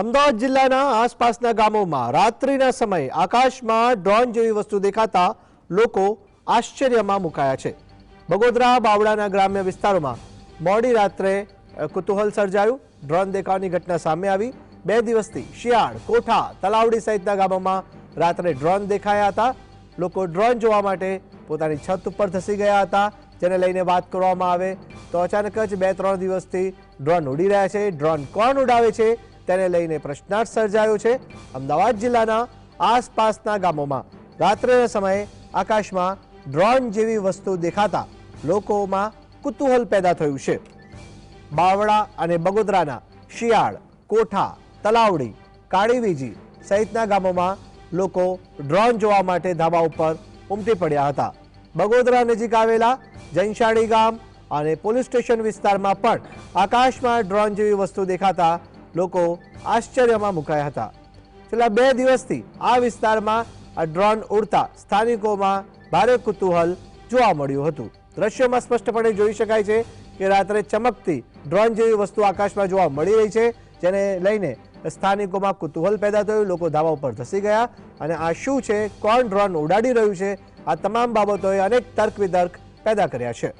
અમદાવાદ જિલ્લાના આસપાસના ગામોમાં રાત્રિના સમયે આકાશમાં ડ્રોન જેવી વસ્તુ દેખાતા લોકો આશ્ચર્યમાં મુકાયા છે. બગોદરા, બાવળાના ગ્રામ્ય વિસ્તારોમાં મોડી રાત્રે કુતૂહલ સર્જાયું. ડ્રોન દેખાવાની ઘટના સામે આવી. બે દિવસથી શિયાળ, કોઠા, તલાવડી સહિતના ગામોમાં રાત્રે ડ્રોન દેખાયા હતા. લોકો ડ્રોન જોવા માટે પોતાની છત ઉપર ધસી ગયા હતા, જેને લઈને વાત કરવામાં આવે તો અચાનક જ બે ત્રણ દિવસથી ડ્રોન ઉડી રહ્યા છે. ડ્રોન કોણ ઉડાવે છે? તેને લઈને પ્રશ્નાર્થ સર્જાયો છે અમદાવાદ જિલ્લાના આસપાસના ગામોમાં. રાત્રેના સમયે આકાશમાં ડ્રોન જેવી વસ્તુ દેખાતા લોકોમાં કુતૂહલ પેદા થયું છે. બાવળા અને બગોદરાના શિયાળ, કોઠા, તલાવડી, કાળીવીજી સહિતના ગામોમાં લોકો ડ્રોન જોવા માટે ધાબા ઉપર ઉમટી પડ્યા હતા. બગોદરા નજીક આવેલા જૈનશાળી ગામ અને પોલીસ સ્ટેશન વિસ્તારમાં પણ આકાશમાં ડ્રોન જેવી વસ્તુ દેખાતા લોકો આશ્ચર્યમાં મુકાયા હતા. છેલ્લા બે દિવસથી આ વિસ્તારમાં આ ડ્રોન ઉડતા સ્થાનિકોમાં ભારે કુતૂહલ જોવા મળ્યું હતું. દ્રશ્યમાં સ્પષ્ટપણે જોઈ શકાય છે કે રાત્રે ચમકતી ડ્રોન જેવી વસ્તુ આકાશમાં જોવા મળી રહી છે, જેને લઈને સ્થાનિકોમાં કુતૂહલ પેદા થયું, લોકો ધાબા ઉપર ધસી ગયા અને આ શું છે, કોણ ડ્રોન ઉડાડી રહ્યું છે, આ તમામ બાબતોએ અનેક તર્ક વિતર્ક પેદા કર્યા છે.